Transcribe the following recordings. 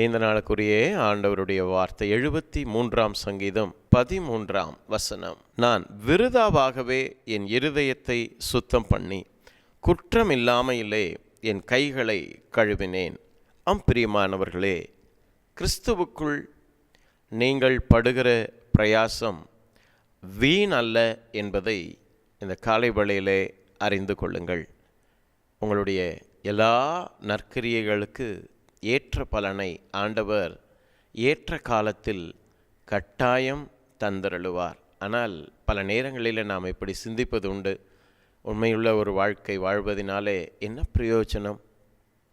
இந்த நாளுக்குரிய ஆண்டவருடைய வார்த்தை எழுபத்தி மூன்றாம் சங்கீதம் பதிமூன்றாம் வசனம். நான் விருதாவாகவே என் இருதயத்தை சுத்தம் பண்ணி குற்றம் இல்லாமையிலே என் கைகளை கழுவினேன். அம் பிரியமானவர்களே கிறிஸ்துவுக்குள் நீங்கள் படுகிற பிரயாசம் வீண் அல்ல என்பதை இந்த காலை வழியிலே அறிந்து கொள்ளுங்கள். உங்களுடைய எல்லா நற்கிரியைகளுக்கு ஏற்ற பலனை ஆண்டவர் ஏற்ற காலத்தில் கட்டாயம் தந்தருளுவார். ஆனால் பல நேரங்களில் நாம் இப்படி சிந்திப்பது உண்டு. உண்மையுள்ள ஒரு வாழ்க்கை வாழ்வதினாலே என்ன பிரயோஜனம்?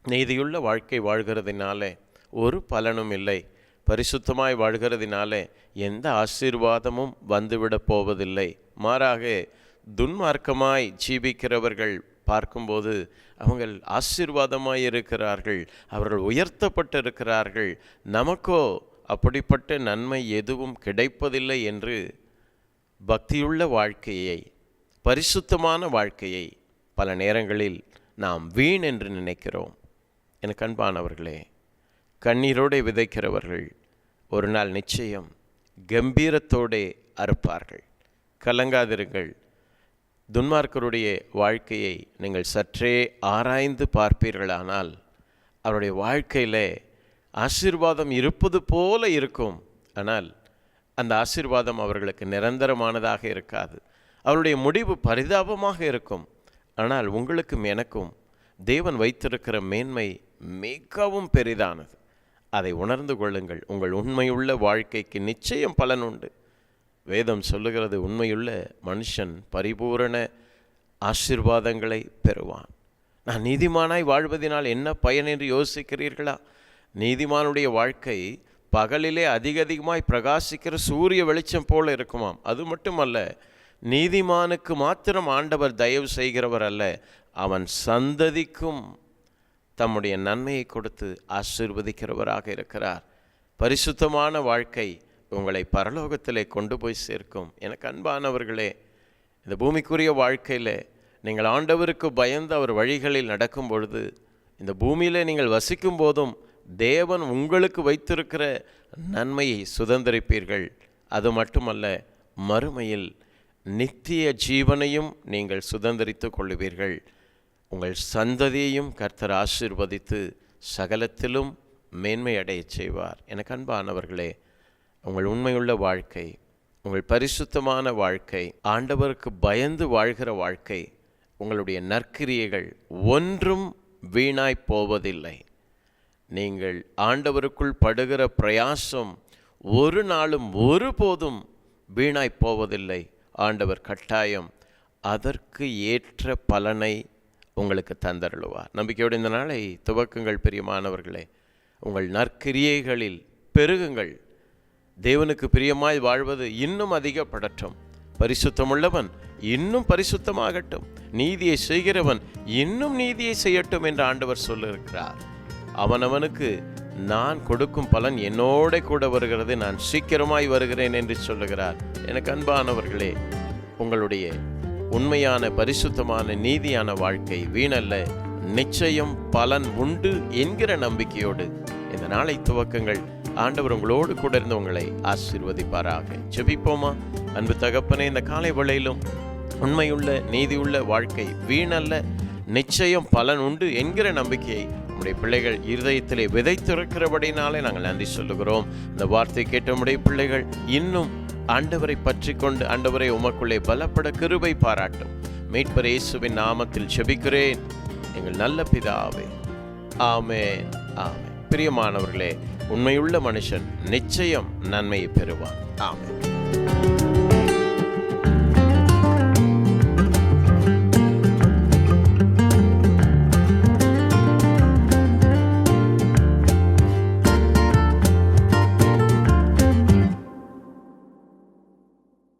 நீதியுள்ள வாழ்க்கை வாழ்கிறதினாலே ஒரு பலனும் இல்லை. பரிசுத்தமாய் வாழ்கிறதினாலே எந்த ஆசீர்வாதமும் வந்துவிடப் போவதில்லை. மாறாக துன்மார்க்கமாய் ஜீவிக்கிறவர்கள் பார்க்கும்போது அவங்கள் ஆசீர்வாதமாக இருக்கிறார்கள் அவர்கள் உயர்த்தப்பட்டிருக்கிறார்கள். நமக்கோ அப்படிப்பட்ட நன்மை எதுவும் கிடைப்பதில்லை என்று பக்தியுள்ள வாழ்க்கையை பரிசுத்தமான வாழ்க்கையை பல நேரங்களில் நாம் வீண் என்று நினைக்கிறோம். எனக்கு அன்பானவர்களே கண்ணீரோடு விதைக்கிறவர்கள் ஒரு நாள் நிச்சயம் கம்பீரத்தோடே அறுப்பார்கள். கலங்காதிருங்கள். துன்மார்க்கருடைய வாழ்க்கையை நீங்கள் சற்றே ஆராய்ந்து பார்ப்பீர்களானால் அவருடைய வாழ்க்கையில் ஆசீர்வாதம் இருப்பது போல இருக்கும். ஆனால் அந்த ஆசீர்வாதம் அவர்களுக்கு நிரந்தரமானதாக இருக்காது. அவருடைய முடிவு பரிதாபமாக இருக்கும். ஆனால் உங்களுக்கும் எனக்கும் தேவன் வைத்திருக்கிற மேன்மை மிகவும் பெரிதானது. அதை உணர்ந்து கொள்ளுங்கள். உங்கள் உண்மையுள்ள வாழ்க்கைக்கு நிச்சயம் பலன் உண்டு. வேதம் சொல்லுகிறது உண்மையுள்ள மனுஷன் பரிபூரண ஆசிர்வாதங்களை பெறுவான். நான் நீதிமானாய் வாழ்வதனால் என்ன பயன் என்று யோசிக்கிறீர்களா? நீதிமானுடைய வாழ்க்கை பகலிலே அதிக அதிகமாய் பிரகாசிக்கிற சூரிய வெளிச்சம் போல இருக்குமாம். அது மட்டுமல்ல நீதிமானுக்கு மாத்திரம் ஆண்டவர் தயவு செய்கிறவர் அல்ல அவன் சந்ததிக்கும் தம்முடைய நன்மையை கொடுத்து ஆசிர்வதிக்கிறவராக இருக்கிறார். பரிசுத்தமான வாழ்க்கை உங்களை பரலோகத்திலே கொண்டு போய் சேர்க்கும். எனக்கு அன்பானவர்களே இந்த பூமிக்குரிய வாழ்க்கையில் நீங்கள் ஆண்டவருக்கு பயந்து அவர் வழிகளில் நடக்கும் பொழுது இந்த பூமியில் நீங்கள் வசிக்கும் போதும் தேவன் உங்களுக்கு வைத்திருக்கிற நன்மையை சுதந்திரிப்பீர்கள். அது மட்டுமல்ல மறுமையில் நித்திய ஜீவனையும் நீங்கள் சுதந்திரித்து கொள்ளுவீர்கள். உங்கள் சந்ததியையும் கர்த்தர் ஆசீர்வதித்து சகலத்திலும் மேன்மை அடையச் செய்வார். எனக்கு அன்பானவர்களே உங்கள் உண்மையுள்ள வாழ்க்கை உங்கள் பரிசுத்தமான வாழ்க்கை ஆண்டவருக்கு பயந்து வாழ்கிற வாழ்க்கை உங்களுடைய நற்கிரியைகள் ஒன்றும் வீணாய் போவதில்லை. நீங்கள் ஆண்டவருக்குள் படுகிற பிரயாசம் ஒரு நாளும் ஒருபோதும் வீணாய் போவதில்லை. ஆண்டவர் கட்டாயம் அதற்கு ஏற்ற பலனை உங்களுக்கு தந்தருளுவார். நம்பிக்கையோடு இந்த நாளை துவக்குங்கள் பிரியமானவர்களே. உங்கள் நற்கிரியைகளில் பெருகுங்கள். தேவனுக்கு பிரியமாய் வாழ்வது இன்னும் அதிகப்படட்டும். பரிசுத்தமுள்ளவன் இன்னும் பரிசுத்தமாகட்டும். நீதியை செய்கிறவன் இன்னும் நீதியை செய்யட்டும் என்று ஆண்டவர் சொல்லியிருக்கிறார். அவனவனுக்கு நான் கொடுக்கும் பலன் என்னோட கூட வருகிறது. நான் சீக்கிரமாய் வருகிறேன் என்று சொல்லுகிறார். எனக்கு அன்பானவர்களே உங்களுடைய உண்மையான பரிசுத்தமான நீதியான வாழ்க்கை வீணல்ல. நிச்சயம் பலன் உண்டு என்கிற நம்பிக்கையோடு இந்த நாளை துவக்கங்கள் ஆண்டவர் உங்களோடு கூட இருந்து உங்களை ஆசீர்வதிப்பாராக. ஜெபிப்போமா? அன்பு தகப்பனே இந்த காலை வேளையிலும் உண்மையுள்ள நீதியுள்ள வாழ்க்கை வீணல்ல. நிச்சயம் பலன் உண்டு என்கிற நம்பிக்கையை நம்முடைய பிள்ளைகள் இருதயத்திலே விதைத்திருக்கிறபடினாலே நாங்கள் நன்றி சொல்லுகிறோம். இந்த வார்த்தை கேட்ட நம்முடைய பிள்ளைகள் இன்னும் ஆண்டவரை பற்றி கொண்டு ஆண்டவரை உமக்குள்ளே பலப்பட கிருபை பாராட்டும். மீட்பர் இயேசுவின் நாமத்தில் செபிக்கிறேன் எங்கள் நல்ல பிதாவே. ஆமேன் ஆமே பிரியமானவர்களே உண்மையுள்ள மனுஷன் நிச்சயம் நன்மையை பெறுவான். ஆமாம்